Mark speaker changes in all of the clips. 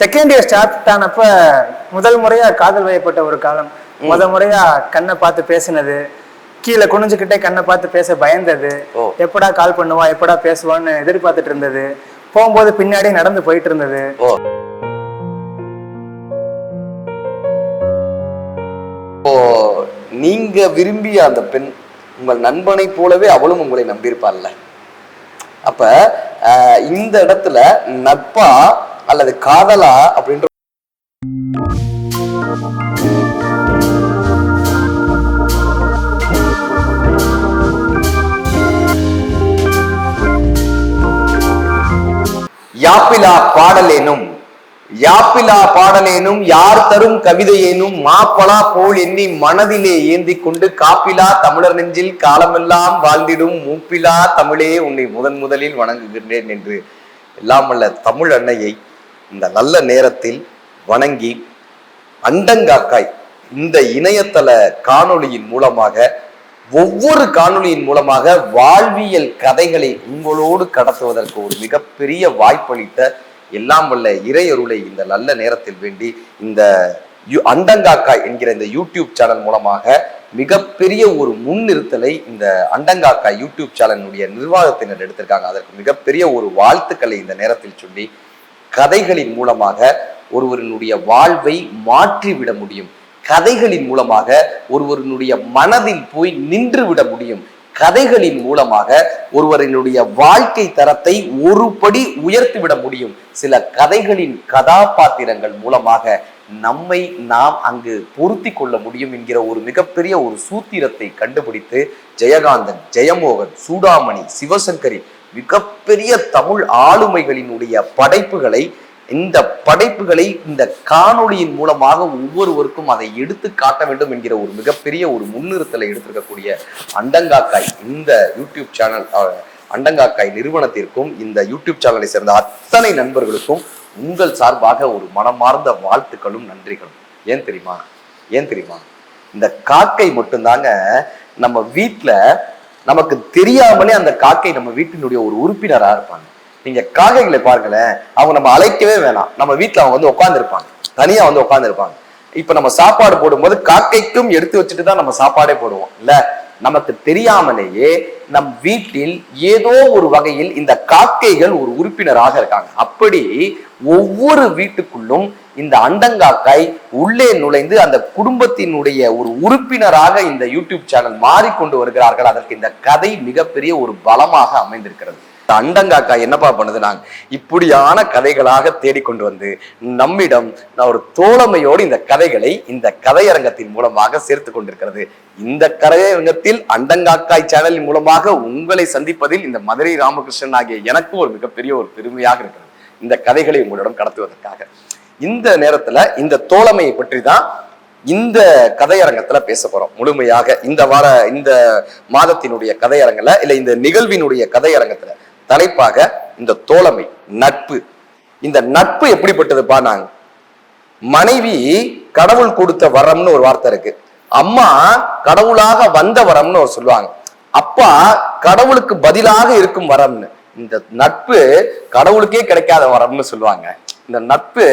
Speaker 1: Second year start ஆனப்ப முதல் முறையா காதல் வயப்பட்ட ஒரு காலம். முதல் முறையா கண்ணை பார்த்து பேசினது. கீழே குனிஞ்சுக்கிட்டே கண்ணை பார்த்து பேச பயந்தது. எப்படா கால் பண்ணுவா எப்படா பேசுவான்னு எதிர்பார்த்துட்டு இருந்தது. போகும்போது பின்னாடி நடந்து போயிட்டு இருந்தது.
Speaker 2: இப்போ நீங்க விரும்பிய அந்த பெண் உங்கள் நண்பனை போலவே அவளும் உங்களை நம்பியிருப்பாள்ல. அப்ப இந்த இடத்துல நட்பா அல்லது காதலா அப்படின்ற யாப்பிலா பாடலேனும் யாப்பிலா பாடலேனும் யார் தரும் கவிதையேனும் மாப்பலா போல் எண்ணி மனதிலே ஏந்தி கொண்டு காப்பிலா தமிழர் நெஞ்சில் காலமெல்லாம் வாழ்ந்திடும் மூப்பிலா தமிழே உன்னை முதன் முதலில் வணங்குகின்றேன் என்று. எல்லாம் அல்ல தமிழ் அன்னையை இந்த நல்ல நேரத்தில் வணங்கி அண்டங்காக்காய் இந்த இணையதள காணொளியின் மூலமாக ஒவ்வொரு காணொளியின் மூலமாக வாழ்வியல் கதைகளை உங்களோடு கடத்துவதற்கு ஒரு மிகப்பெரிய வாய்ப்பளித்த எல்லாம் வல்ல இறையருளை இந்த நல்ல நேரத்தில் வேண்டி இந்த யு- அண்டங்காக்காய் என்கிற இந்த யூடியூப் சேனல் மூலமாக மிகப்பெரிய ஒரு முன்னிறுத்தலை இந்த அண்டங்காக்காய் யூடியூப் சேனலுடைய நிர்வாகத்தினர் எடுத்திருக்காங்க. அதற்கு மிகப்பெரிய ஒரு வாழ்த்துக்களை இந்த நேரத்தில் சொல்லி கதைகளின் மூலமாக ஒருவரினுடைய வாழ்வை மாற்றிவிட முடியும். கதைகளின் மூலமாக ஒருவரினுடைய மனதில் போய் நின்று விட முடியும். கதைகளின் மூலமாக ஒருவரினுடைய வாழ்க்கை தரத்தை ஒரு படி உயர்த்தி விட முடியும். சில கதைகளின் கதாபாத்திரங்கள் மூலமாக நம்மை நாம் அங்கு பொருத்தி கொள்ள முடியும் என்கிற ஒரு மிகப்பெரிய ஒரு சூத்திரத்தை கண்டுபிடித்து ஜெயகாந்தன் ஜெயமோகன் சூடாமணி சிவசங்கரி மிகப்பெரிய தமிழ் ஆளுமைகளினுடைய படைப்புகளை இந்த படைப்புகளை இந்த காணொளியின் மூலமாக ஒவ்வொருவருக்கும் அதை எடுத்து காட்ட வேண்டும் என்கிற ஒரு மிகப்பெரிய ஒரு முன்னிறுத்தலை எடுத்திருக்கக்கூடிய அண்டங்காக்காய் இந்த யூடியூப் சேனல் அஹ், அண்டங்காக்காய் நிறுவனத்திற்கும் இந்த யூடியூப் சேனலை சேர்ந்த அத்தனை நண்பர்களுக்கும் உங்கள் சார்பாக ஒரு மனமார்ந்த வாழ்த்துக்களும் நன்றிகளும். ஏன் தெரியுமா? ஏன் தெரியுமா? இந்த காக்கை மட்டும்தாங்க நம்ம வீட்டில் நமக்கு தெரியாமலே அந்த காக்கை நம்ம வீட்டினுடைய ஒரு உறுப்பினரா இருப்பாங்க. நீங்க காக்கைகளை பாருங்களேன் அவங்க நம்ம அழைக்கவே வேணாம். நம்ம வீட்டில் அவங்க வந்து உட்காந்துருப்பாங்க தனியா வந்து உட்காந்துருப்பாங்க இப்ப நம்ம சாப்பாடு போடும்போது காக்கைக்கும் எடுத்து வச்சுட்டு தான் நம்ம சாப்பாடே போடுவோம். இல்ல நமக்கு தெரியாமலேயே நம் வீட்டில் ஏதோ ஒரு வகையில் இந்த காக்கைகள் ஒரு உறுப்பினராக இருக்காங்க. அப்படி ஒவ்வொரு வீட்டுக்குள்ளும் இந்த அண்டங்காக்காய் உள்ளே நுழைந்து அந்த குடும்பத்தினுடைய ஒரு உறுப்பினராக இந்த யூடியூப் சேனல் மாறிக்கொண்டு வருகிறார்கள். அதற்கு இந்த கதை மிகப்பெரிய ஒரு பலமாக அமைந்திருக்கிறது. இந்த அண்டங்காக்காய் என்னப்பா பண்ணுது நாங்க? இப்படியான கதைகளாக தேடிக்கொண்டு வந்து நம்மிடம் நான் ஒரு தோழமையோடு இந்த கதைகளை இந்த கதையரங்கத்தின் மூலமாக சேர்த்து கொண்டிருக்கிறது. இந்த கதையரங்கத்தில் அண்டங்காக்காய் சேனலின் மூலமாக உங்களை சந்திப்பதில் இந்த மதுரை ராமகிருஷ்ணன் ஆகிய எனக்கு ஒரு மிகப்பெரிய ஒரு பெருமையாக இருக்கிறது. இந்த கதைகளை உங்களிடம் கடத்துவதற்காக. இந்த நேரத்துல இந்த தோழமையை பற்றி தான் இந்த கதையரங்கத்துல பேச போறோம். முழுமையாக இந்த வார இந்த மாதத்தினுடைய கதையரங்கில் இல்ல இந்த நிகழ்வினுடைய கதையரங்கத்துல. தலைப்பாக இந்த தோழமை நட்பு. இந்த நட்பு எப்படிப்பட்டதுப்பா நாங்க? மனைவி கடவுள் கொடுத்த வரம்னு ஒரு வார்த்தை இருக்கு. அம்மா கடவுளாக வந்த வரம்னு ஒரு சொல்லுவாங்க. அப்பா கடவுளுக்கு பதிலாக இருக்கும் வரம்னு. இந்த நட்பு கடவுளுக்கே கிடைக்காத வரம்னு சொல்லுவாங்க. இந்த நட்பு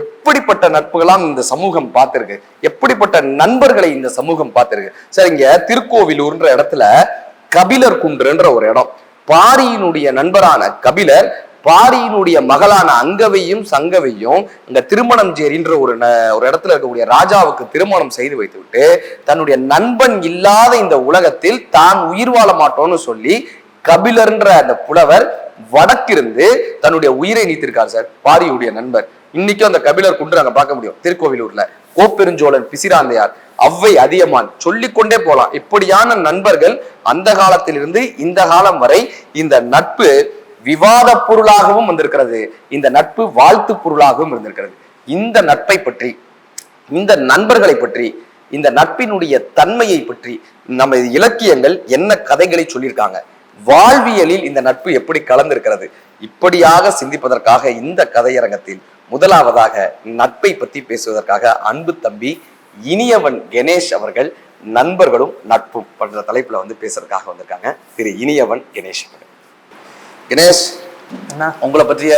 Speaker 2: எப்படிப்பட்ட நட்புகளாம் இந்த சமூகம் பார்த்திருக்கு? எப்படிப்பட்ட நண்பர்களை இந்த சமூகம் பார்த்திருக்கு? சரிங்க திருக்கோவிலூர்ன்ற இடத்துல கபிலர் குன்றுன்ற ஒரு இடம். பாரியினுடைய நண்பரான கபிலர் பாரியினுடைய மகளான அங்கவையும் சங்கவையும் இந்த திருமணம் ஜேரின்ற ஒரு ந- ஒரு இடத்துல இருக்கக்கூடிய ராஜாவுக்கு திருமணம் செய்து வைத்துவிட்டு தன்னுடைய நண்பன் இல்லாத இந்த உலகத்தில் தான் உயிர் வாழ மாட்டோம்னு சொல்லி கபிலர்ன்ற அந்த புலவர் வடக்கிருந்து தன்னுடைய உயிரை நீத்திருக்கார் சார் பாரியுடைய நண்பர். இன்னைக்கும் அந்த கபிலர் குன்று அங்க பார்க்க முடியும். திருக்கோவிலூர்ல. கோப்பெருஞ்சோழன் பிசிராந்தையார். அவ்வை அதியமான். சொல்லிக்கொண்டே போலாம். இப்படியான நண்பர்கள் அந்த காலத்திலிருந்து இந்த காலம் வரை இந்த நட்பு விவாத பொருளாகவும் வந்திருக்கிறது. இந்த நட்பு வாழ்த்து பொருளாகவும் இருந்திருக்கிறது. இந்த நட்பை பற்றி இந்த நண்பர்களை பற்றி இந்த நட்பினுடைய தன்மையை பற்றி நம்ம இலக்கியங்கள் என்ன கதைகளை சொல்லியிருக்காங்க? வாழ்வியலில் இந்த நட்பு எப்படி கலந்திருக்கிறது? இப்படியாக சிந்திப்பதற்காக இந்த கதையரங்கத்தில் முதலாவதாக நட்பை பற்றி பேசுவதற்காக அன்பு தம்பி இனியவன் கணேஷ் அவர்கள் நண்பர்களும் நட்பும் என்ற தலைப்புல வந்து பேசுறதுக்காக வந்திருக்காங்க. திரு இனியவன் கணேஷ் அவர்கள். கணேஷ் உங்களை பற்றிய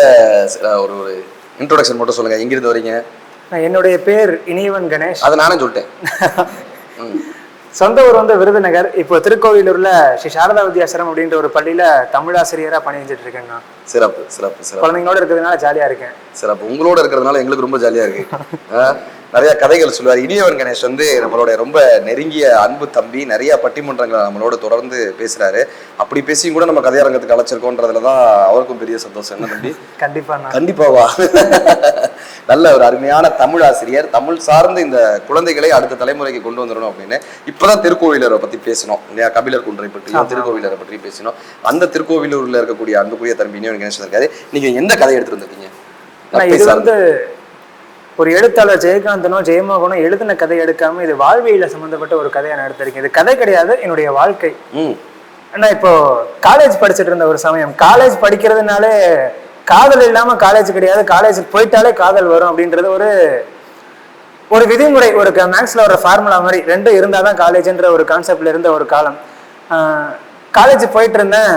Speaker 2: ஒரு ஒரு இன்ட்ரோடக்ஷன் மட்டும் சொல்லுங்க. எங்கிருந்து வரீங்க?
Speaker 1: என்னுடைய பேர் இனியவன் கணேஷ்.
Speaker 2: அதை நானே சொல்லிட்டேன்.
Speaker 1: சொந்த ஊர் வந்து விருதுநகர். இப்போ திருக்கோவிலூர்ல ஸ்ரீ சாரதா வித்யாசரம் அப்படின்ற ஒரு பள்ளியில தமிழாசிரியரா பணி செஞ்சுட்டு இருக்கேன் நான்
Speaker 2: சிறப்பு சிறப்பு சிறப்பு.
Speaker 1: குழந்தைங்களோட இருக்கிறதுனால ஜாலியா இருக்கேன்.
Speaker 2: சிறப்பு. உங்களோட இருக்கிறதுனால எங்களுக்கு ரொம்ப ஜாலியா இருக்கு. நிறைய கதைகள் சொல்லுவார். இனியவன் கணேஷ் வந்து நம்மளோட ரொம்ப நெருங்கிய அன்பு தம்பி நிறைய பட்டிமன்றங்களை நம்மளோட தொடர்ந்து பேசுறாரு. அப்படி பேசியும் கூட நம்ம கதையரங்கத்துக்கு அழைச்சிருக்கோன்றதுல தான் அவருக்கும் பெரிய சந்தோஷம். என்ன தம்பி?
Speaker 1: கண்டிப்பா
Speaker 2: கண்டிப்பாவா நல்ல ஒரு அருமையான தமிழ் ஆசிரியர். தமிழ் சார்ந்து இந்த குழந்தைகளை அடுத்த தலைமுறைக்கு கொண்டு வந்துடணும் அப்படின்னு. இப்பதான் திருக்கோவிலரை பத்தி பேசினோம் இல்லையா? கபிலர் குன்றை பற்றியும் திருக்கோவிலரை பற்றி பேசினோம் அந்த திருக்கோவிலூர்ல இருக்கக்கூடிய அன்புக்குரிய தம்பி இனியவன் கணேசன் இருக்காரு. நீங்க எந்த கதை எடுத்துட்டு வந்திருக்கீங்க?
Speaker 1: ஆனா இது வந்து ஒரு எழுத்தாளர் ஜெயகாந்தனோ ஜெயமோகனோ எழுதின கதை எடுக்காம இது வாழ்வியல சம்பந்தப்பட்ட ஒரு கதையை நான் எடுத்திருக்கேன். இது கதை கிடையாது என்னுடைய வாழ்க்கை. ஆனா இப்போ காலேஜ் படிச்சுட்டு இருந்த ஒரு சமயம் காலேஜ் படிக்கிறதுனாலே காதல் இல்லாம காலேஜ் கிடையாது காலேஜ் போயிட்டாலே காதல் வரும் அப்படின்றது ஒரு ஒரு விதிமுறை ஒரு மேக்ஸ்ல ஒரு ஃபார்முலா மாதிரி. ரெண்டும் இருந்தாதான் காலேஜ்ன்ற ஒரு கான்செப்ட்ல இருந்த ஒரு காலம். காலேஜ் போயிட்டு இருந்தேன்.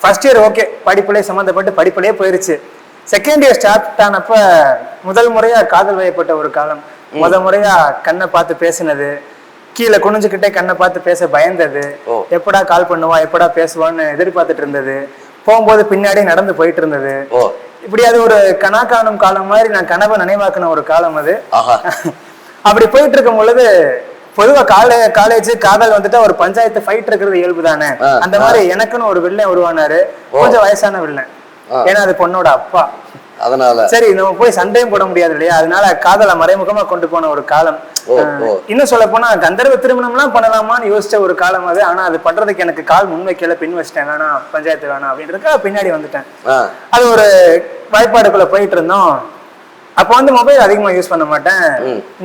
Speaker 1: ஃபர்ஸ்ட் இயர் ஓகே படிப்புலேயே சம்மந்தப்பட்டு படிப்புலேயே போயிருச்சு. செகண்ட் இயர் ஸ்டார்ட் ஆனப்ப முதல் முறையா காதல் வயப்பட்ட ஒரு காலம். முத முறையா கண்ணை பார்த்து பேசினது. கீழே குனிஞ்சுக்கிட்டே கண்ணை பார்த்து பேச பயந்தது. எப்படா கால் பண்ணுவா எப்படா பேசுவான்னு எதிர்பார்த்துட்டு இருந்தது. போகும்போது பின்னாடி நடந்து போயிட்டு இருந்தது. இப்படி அது ஒரு கனா காணும் காலம் மாதிரி நான் கனவை நினைவாக்கின ஒரு காலம் அது. அப்படி போயிட்டு இருக்கும் பொழுது பொதுவா காலே காலேஜ் காதல் வந்துட்டா ஒரு பஞ்சாயத்து ஃபைட் இருக்கிறது இயல்பு தானே அந்த மாதிரி எனக்குன்னு ஒரு வில்லன் உருவானாரு. கொஞ்சம் வயசான வில்லன். ஏன்னா அது பொண்ணோட அப்பா.
Speaker 2: அதனால.
Speaker 1: சரி நம்ம போய் சண்டையும் போட முடியாது இல்லையா? அதனால காதலை மறைமுகமா கொண்டு போன ஒரு காலம். இன்னும் சொல்ல போனா கந்தர்வ திருமணம்லாம் பண்ணலாமான்னு யோசிச்ச ஒரு காலம் அது. ஆனா அது பண்றதுக்கு எனக்கு கால் முன் வைக்கல பின் வச்சிட்டேன். வேணாம் பஞ்சாயத்து வேணாம் அப்படின்றதுக்காக பின்னாடி வந்துட்டேன். அது ஒரு வாய்ப்பாடுக்குள்ள போயிட்டு இருந்தோம். அப்போ வந்து மொபைல் அதிகமா யூஸ் பண்ண மாட்டேன்.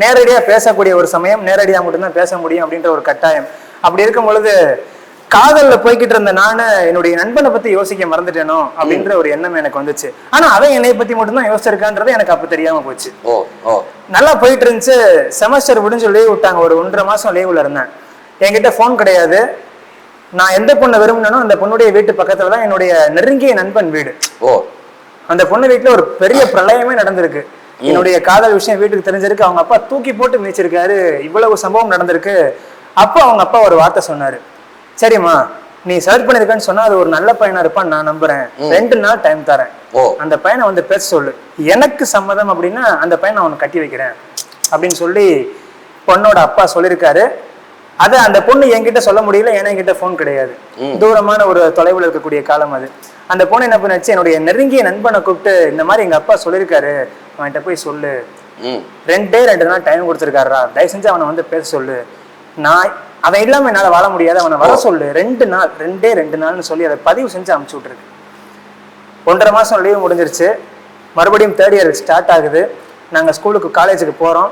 Speaker 1: நேரடியா பேசக்கூடிய ஒரு சமயம் நேரடியா மட்டும்தான் பேச முடியும் அப்படின்ற ஒரு கட்டாயம். அப்படி இருக்கும் பொழுது காதல்ல போய்கிட்டு இருந்த நானு என்னுடைய நண்பனை பத்தி யோசிக்க மறந்துட்டேனோ அப்படின்ற ஒரு எண்ணம் எனக்கு வந்துச்சு. ஆனா அவன் என்னை பத்தி மட்டும்தான் யோசிச்சிருக்கான்றது எனக்கு அப்ப தெரியாம போச்சு. நல்லா போயிட்டு இருந்துச்சு செமஸ்டர் முடிஞ்சு லீவ் விட்டாங்க. ஒரு ஒன்றரை மாசம் லீவ்ல இருந்தேன். என்கிட்ட ஃபோன் கிடையாது. நான் எந்த பொண்ணை விரும்பினோ அந்த பொண்ணுடைய வீட்டு பக்கத்துல தான் என்னுடைய நெருங்கிய நண்பன் வீடு.
Speaker 2: ஓ.
Speaker 1: அந்த பொண்ணு வீட்டுல ஒரு பெரிய பிரளயமே நடந்திருக்கு. என்னுடைய காதல் விஷயம் வீட்டுக்கு தெரிஞ்சிருக்கு. அவங்க அப்பா தூக்கி போட்டு மிதிச்சிருக்காரு. இவ்வளவு சம்பவம் நடந்திருக்கு. அப்போ அவங்க அப்பா ஒரு வார்த்தை சொன்னாரு. சரிம்மா நீ சர்ச் பண்ணிருக்கேன்னு சொன்னா அது ஒரு நல்ல பையனா இருப்பான்னு நான் நம்புறேன். ரெண்டு நாள் டைம் தரேன். அந்த பையனை வந்து பேச சொல்லு. எனக்கு சம்மதம் அப்படின்னா அந்த பையனை அவனுக்கு கட்டி வைக்கிறேன். அப்படின்னு சொல்லி பொண்ணோட அப்பா சொல்லியிருக்காரு. அதை அந்த பொண்ணு என்கிட்ட சொல்ல முடியல ஏன்னா என்கிட்ட ஃபோன் கிடையாது. தூரமான ஒரு தொலைவில் இருக்கக்கூடிய காலம் அது. அந்த பொண்ணு என்ன பண்ணுச்சு என்னுடைய நெருங்கிய நண்பனை கூப்பிட்டு இந்த மாதிரி எங்க அப்பா சொல்லியிருக்காரு. அவன்கிட்ட போய் சொல்லு. ரெண்டே ரெண்டு நாள் டைம் கொடுத்துருக்காருடா. தயவு செஞ்சு அவனை வந்து பேச சொல்லு. நான் அவன் இல்லாம என்னால வாழ முடியாது. அவனை வர சொல்லு. ரெண்டு நாள் ரெண்டே ரெண்டு நாள்னு சொல்லி அதை பதிவு செஞ்சு அமுச்சு விட்டுருக்கு. ஒன்றரை மாசம் லீவ் முடிஞ்சிருச்சு. மறுபடியும் தேர்ட் இயர் ஸ்டார்ட் ஆகுது. நாங்க ஸ்கூலுக்கு காலேஜுக்கு போறோம்.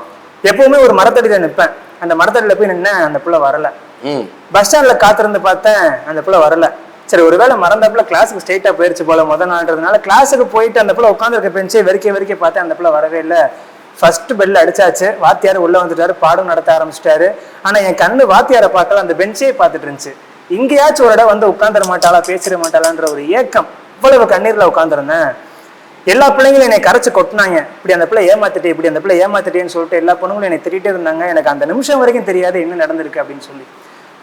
Speaker 1: எப்பவுமே ஒரு மரத்தடியில நிற்பேன் அந்த மரத்தடியில போய் நின்னேன். அந்த புள்ள வரல. பஸ் ஸ்டாண்ட்ல காத்திருந்து பார்த்தேன். அந்த புள்ள வரல. சரி ஒருவேளை மறந்தப்புல கிளாஸுக்கு ஸ்ட்ரெயிட்டா போயிருச்சு போல. முத நாள்ன்றதுனால கிளாஸுக்கு போயிட்டு அந்த புள்ள உட்காந்துருக்க பெஞ்சு வெறிக்க வெறிக்க பார்த்தேன். அந்த புள்ள வரவே இல்லை. ஃபர்ஸ்ட் பெல் அடிச்சாச்சு. வாத்தியார் உள்ள வந்துட்டாரு. பாடம் நடத்த ஆரம்பிச்சிட்டாரு. ஆனா என் கண்ணு வாத்தியாரை பார்க்கல. அந்த பெஞ்சே பார்த்துட்டு இருந்துச்சு. இங்கேயாச்சும் ஒரு இடம் வந்து உட்காந்துட மாட்டாளா பேசிட மாட்டாளான்ற ஒரு ஏக்கம். இவ்வளவு கண்ணீர்ல உட்காந்துருந்தேன் எல்லா பிள்ளைங்களும் என்னை கரைச்சு கொட்டினாங்க. இப்படி அந்த பிள்ளை ஏமாத்திட்டே இப்படி அந்த பிள்ளை ஏமாத்திட்டேன்னு சொல்லிட்டு எல்லா பொண்ணுங்களும் என்னை திட்டிகிட்டே இருந்தாங்க. எனக்கு அந்த நிமிஷம் வரைக்கும் தெரியாது என்ன நடந்திருக்கு அப்படின்னு சொல்லி.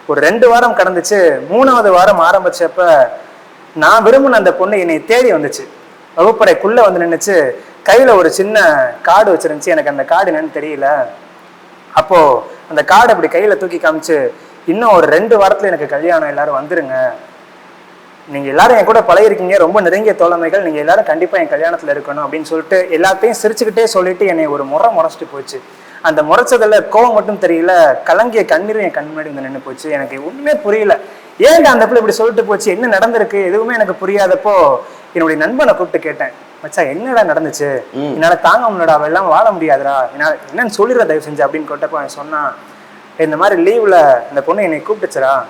Speaker 1: ஒரு ரெண்டு வாரம் கடந்துச்சு. மூணாவது வாரம் ஆரம்பிச்சப்ப நான் விரும்பின அந்த பொண்ணு என்னை தேடி வந்துச்சு. வகுப்பறைக்குள்ள வந்து நின்னுச்சு. கையில் ஒரு சின்ன கார்டு வச்சிருந்துச்சு. எனக்கு அந்த கார்டு என்னன்னு தெரியல. அப்போது அந்த கார்டு அப்படி கையில் தூக்கி காமிச்சு இன்னும் ஒரு ரெண்டு வாரத்தில் எனக்கு கல்யாணம் எல்லாரும் வந்துருங்க. நீங்கள் எல்லாரும் என் கூட பழகிருக்கீங்க. ரொம்ப நெருங்கிய தோழமைகள். நீங்கள் எல்லாரும் கண்டிப்பாக என் கல்யாணத்தில் இருக்கணும். அப்படின்னு சொல்லிட்டு எல்லாத்தையும் சிரிச்சுக்கிட்டே சொல்லிட்டு என்னை ஒரு முறை முறைச்சிட்டு போச்சு. அந்த முறைச்சதில் கோவம் மட்டும் தெரியல. கலங்கிய கண்ணீரும் என் கண் முன்னாடி வந்து நின்று போச்சு. எனக்கு ஒன்றுமே புரியல. ஏன்டா அந்த பிள்ளை இப்படி சொல்லிட்டு போச்சு? என்ன நடந்திருக்கு? எதுவுமே எனக்கு புரியாதப்போ என்னுடைய நண்பனை கூப்பிட்டு கேட்டேன். மச்சான் என்னடா நடந்துச்சு? என்னால தாங்க முடியலடா அவ எல்லாம் வாழ முடியாதுடா. என்னால என்னன்னு சொல்லிடுற தயவு செஞ்சு அப்படின்னு கேட்டப்போ அவன் சொன்னான் இந்த மாதிரி லீவ்ல அந்த பொண்ணு என்னை கூப்பிட்டுச்சுடா.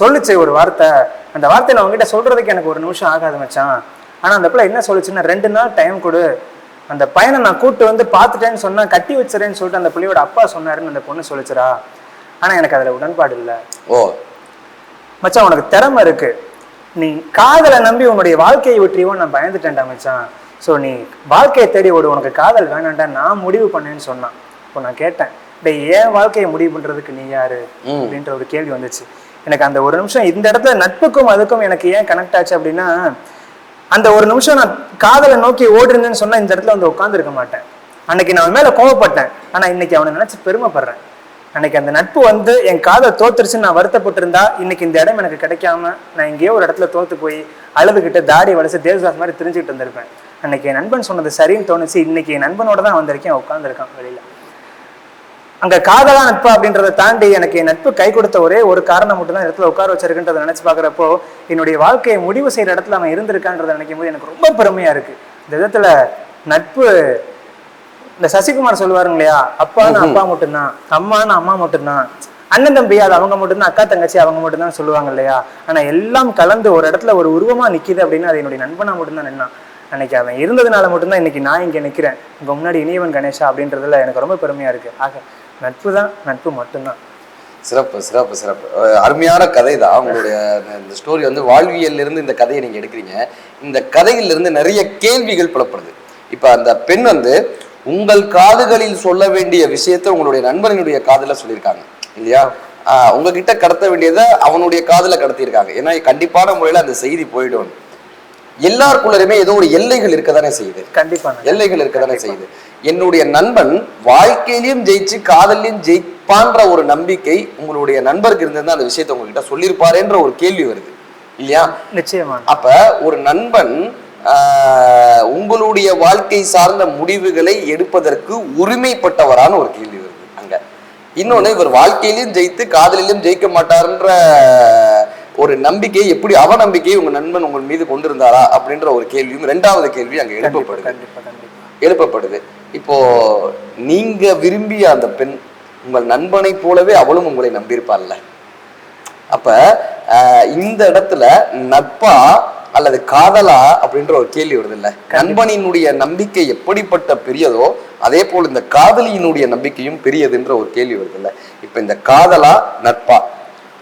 Speaker 1: சொல்லுச்சு ஒரு வார்த்தை. அந்த வார்த்தை நான் உங்ககிட்ட சொல்றதுக்கு எனக்கு ஒரு நிமிஷம் ஆகாது மச்சான். ஆனா அந்த பிள்ளை என்ன சொல்லுச்சுன்னா ரெண்டு நாள் டைம் கொடு. அந்த பையனை நான் கூட்டு வந்து பார்த்துட்டேன்னு சொன்னா கட்டி வச்சிரேன்னு சொல்லிட்டு அந்த பிள்ளையோட அப்பா சொன்னாருன்னு அந்த பொண்ணு சொல்லுச்சுடா. ஆனா எனக்கு அதுல உடன்பாடு இல்லை.
Speaker 2: ஓ.
Speaker 1: மச்சான் உனக்கு திறமை இருக்கு. நீ காதலை நம்பி உன்னுடைய வாழ்க்கையை விட்டுறியோ நான் பயந்துட்டேன்டா மச்சான். ஸோ நீ வாழ்க்கையை தேடி ஓடு. உனக்கு காதல் வேணாண்டா நான் முடிவு பண்ணேன்னு சொன்னான். இப்போ நான் கேட்டேன் டேய் ஏன் வாழ்க்கையை முடிவு பண்றதுக்கு நீ யாரு. அப்படின்ற ஒரு கேள்வி வந்துச்சு. எனக்கு அந்த ஒரு நிமிஷம் இந்த இடத்துல நட்புக்கும் அதுக்கும் எனக்கு ஏன் கனெக்ட் ஆச்சு அப்படின்னா அந்த ஒரு நிமிஷம் நான் காதலை நோக்கி ஓடுறேன்னு சொன்னா இந்த இடத்துல வந்து உட்காந்துருக்க மாட்டேன். அன்னைக்கு நான் அவன் மேல கோவப்பட்டேன். ஆனா இன்னைக்கு அவனை நினைச்சு பெருமைப்படுறேன். அன்னைக்கு அந்த நட்பு வந்து என் காதை தோத்துருச்சுன்னு நான் வருத்தப்பட்டிருந்தா இன்னைக்கு இந்த இடம் எனக்கு கிடைக்காம நான் எங்கேயோ ஒரு இடத்துல தோத்து போய் அழுதுகிட்டு தாடி வலிச்சு தேவதாஸ் மாதிரி தெரிஞ்சுக்கிட்டு இருந்திருப்பேன். அன்னைக்கு என் நண்பன் சொன்னது சரின்னு தோணுச்சு. இன்னைக்கு என் நண்பனோட தான் வந்திருக்கேன். உட்காந்துருக்கான் வெளியில. அங்க காதலா நட்பு அப்படின்றத தாண்டி எனக்கு என் நட்பு கை கொடுத்த ஒரே ஒரு காரணம் மட்டும் தான் இடத்துல உட்கார வச்சிருக்குன்றதை நினைச்சு பாக்குறப்போ என்னுடைய வாழ்க்கையை முடிவு செய்யற இடத்துல அவன் இருந்திருக்கான்றதை நினைக்கும் போது எனக்கு ரொம்ப பெருமையா இருக்கு. இந்த விதத்துல நட்பு இந்த சசிகுமார் சொல்லுவாருங்க இல்லையா அப்பான்னு அப்பா மட்டும்தான் அம்மான்னு அம்மா மட்டும்தான் அண்ணன் தம்பி அது அவங்க மட்டும்தான் அக்கா தங்கச்சி அவங்க மட்டும்தான் சொல்லுவாங்க இல்லையா? ஆனா எல்லாம் கலந்து ஒரு இடத்துல ஒரு உருவமா நிக்குது அப்படின்னு அது என்னுடைய நண்பனா மட்டும்தான் நின்னான். அன்னைக்கு அவன் இருந்ததுனால மட்டும்தான் இன்னைக்கு நான் இங்க நிக்கிறேன். உங்க முன்னாடி இனியவன் கணேஷா அப்படின்றதுல எனக்கு ரொம்ப பெருமையா இருக்கு. ஆக நட்பு தான் நட்பு மட்டும்தான்.
Speaker 2: சிறப்பு சிறப்பு சிறப்பு. அருமையான கதை தான் உங்களுடைய இந்த- இந்த ஸ்டோரி வந்து வாழ்வியல்ல இருந்து இந்த கதையை நீங்க எடுக்கிறீங்க. இந்த கதையில இருந்து நிறைய கேள்விகள் புலப்படுது. இப்ப அந்த பெண் வந்து உங்கள் காதுகளில் சொல்ல வேண்டிய விஷயத்தை உங்களுடைய நண்பனுடைய காதுல சொல்லியிருக்காங்க இல்லையா? உங்ககிட்ட கடத்த வேண்டியதை அவனுடைய காதுல கடத்தியிருக்காங்க. ஏன்னா கண்டிப்பான முறையில அந்த செய்தி போயிடும். எல்லாருக்குள்ளருமே ஏதோ ஒரு எல்லைகள் இருக்கதானே செய்யுது.
Speaker 1: கண்டிப்பா
Speaker 2: எல்லைகள் இருக்கதானே செய்யுது. என்னுடைய நண்பன் வாழ்க்கையிலயும் ஜெயிச்சு காதல்லையும் ஜெயிப்பான்ற ஒரு நம்பிக்கை உங்களுடைய நண்பருக்கு இருந்திருந்தா அந்த விஷயத்தை உங்ககிட்ட சொல்லியிருப்பாருன்ற ஒரு கேள்வி வருது இல்லையா?
Speaker 1: நிச்சயமா.
Speaker 2: அப்ப ஒரு நண்பன் உங்களுடைய வாழ்க்கை சார்ந்த முடிவுகளை எடுப்பதற்கு உரிமைப்பட்டவரான ஒரு கேள்வி வருது அங்க. இன்னொன்னு இவர் வாழ்க்கையிலும் ஜெயித்து காதலிலும் ஜெயிக்க மாட்டாருன்ற ஒரு நம்பிக்கை எப்படி அவநம்பிக்கையை உங்க நண்பன் உங்கள் மீது கொண்டிருந்தாரா அப்படின்ற ஒரு கேள்வியும் ரெண்டாவது கேள்வி அங்க எழுப்பப்படுது. எழுப்பப்படுது. இப்போ நீங்க விரும்பிய அந்த பெண் உங்கள் நண்பனை போலவே அவளும் உங்களை நம்பியிருப்பாள்ல. அப்ப இந்த இடத்துல நட்பா அல்லது காதலா அப்படின்ற ஒரு கேள்வி வருது இல்ல நண்பனினுடைய நம்பிக்கை எப்படிப்பட்ட பெரியதோ அதே போல் இந்த காதலியினுடைய நம்பிக்கையும் பெரியதுன்ற ஒரு கேள்வி வருது இல்ல இப்ப இந்த காதலா நட்பா?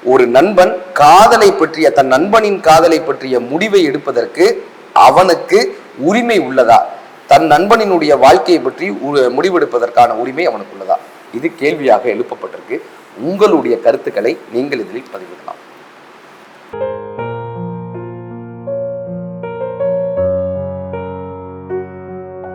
Speaker 2: ஒரு நண்பன் காதலை பற்றிய தன் நண்பனின் காதலை பற்றிய முடிவை எடுப்பதற்கு அவனுக்கு உரிமை உள்ளதா? தன் நண்பனினுடைய வாழ்க்கையை பற்றி முடிவெடுப்பதற்கான உரிமை அவனுக்கு உள்ளதா? இது கேள்வியாக எழுப்பப்பட்டிருக்கு. உங்களுடைய கருத்துக்களை நீங்கள் இதில் பதிவிடலாம்.